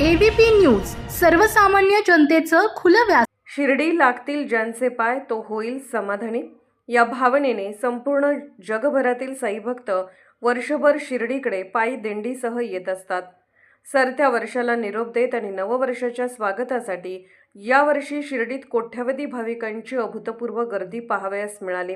ABP news सर्वसामान्य जनतेचं खुलं व्यास शिर्डी लागतील ज्यांचे पाय तो होईल समाधानी. या भावनेने संपूर्ण जगभरातील साईभक्त वर्षभर शिर्डीकडे पायी दिंडीसह येत असतात. सरत्या वर्षाला निरोप देत आणि नववर्षाच्या स्वागतासाठी यावर्षी शिर्डीत कोट्यवधी भाविकांची अभूतपूर्व गर्दी पाहावयास मिळाली.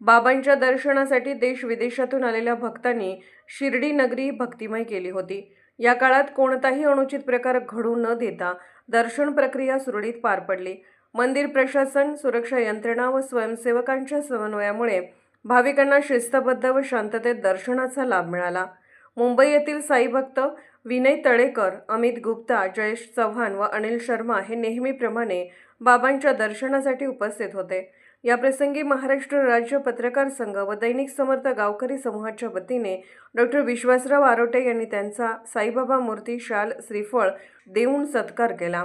बाबांच्या दर्शनासाठी देश विदेशातून आलेल्या भक्तांनी शिर्डी नगरी भक्तिमय केली होती. या काळात कोणताही अनुचित प्रकार घडू न देता दर्शन प्रक्रिया सुरळीत पार पडली. मंदिर प्रशासन सुरक्षा यंत्रणा व स्वयंसेवकांच्या समन्वयामुळे भाविकांना शिस्तबद्ध व शांततेत दर्शनाचा लाभ मिळाला. मुंबई येथील साईभक्त विनय तळेकर अमित गुप्ता जयेश चव्हाण व अनिल शर्मा हे नेहमीप्रमाणे बाबांच्या दर्शनासाठी उपस्थित होते. याप्रसंगी महाराष्ट्र राज्य पत्रकार संघ व दैनिक समर्थ गावकरी समूहाच्या वतीने डॉक्टर विश्वासराव आरोटे यांनी त्यांचा साईबाबा मूर्ती शाल श्रीफळ देऊन सत्कार केला.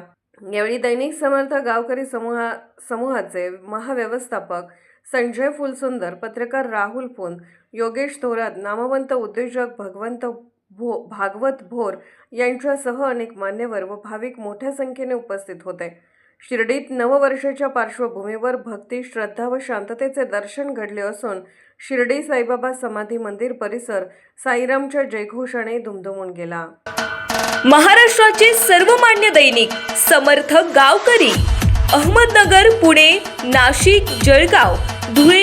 यावेळी दैनिक समर्थ गावकरी समूहा समूहाचे महाव्यवस्थापक संजय फुलसुंदर पत्रकार राहुल पुन योगेश थोरात नामवंत उद्योजक भगवंत भो भागवत भोर यांच्यासह अनेक मान्यवर व भाविक मोठ्या संख्येने उपस्थित होते. शिर्डीत नववर्षाच्या पार्श्वभूमीवर भक्ती श्रद्धा व शांततेचे दर्शन घडले असून शिर्डी साईबाबा समाधी मंदिर परिसर साईरामच्या जयघोषाने दुमदुमून गेला. महाराष्ट्राचे सर्वमान्य दैनिक समर्थ गावकरी अहमदनगर पुणे नाशिक जळगाव धुळे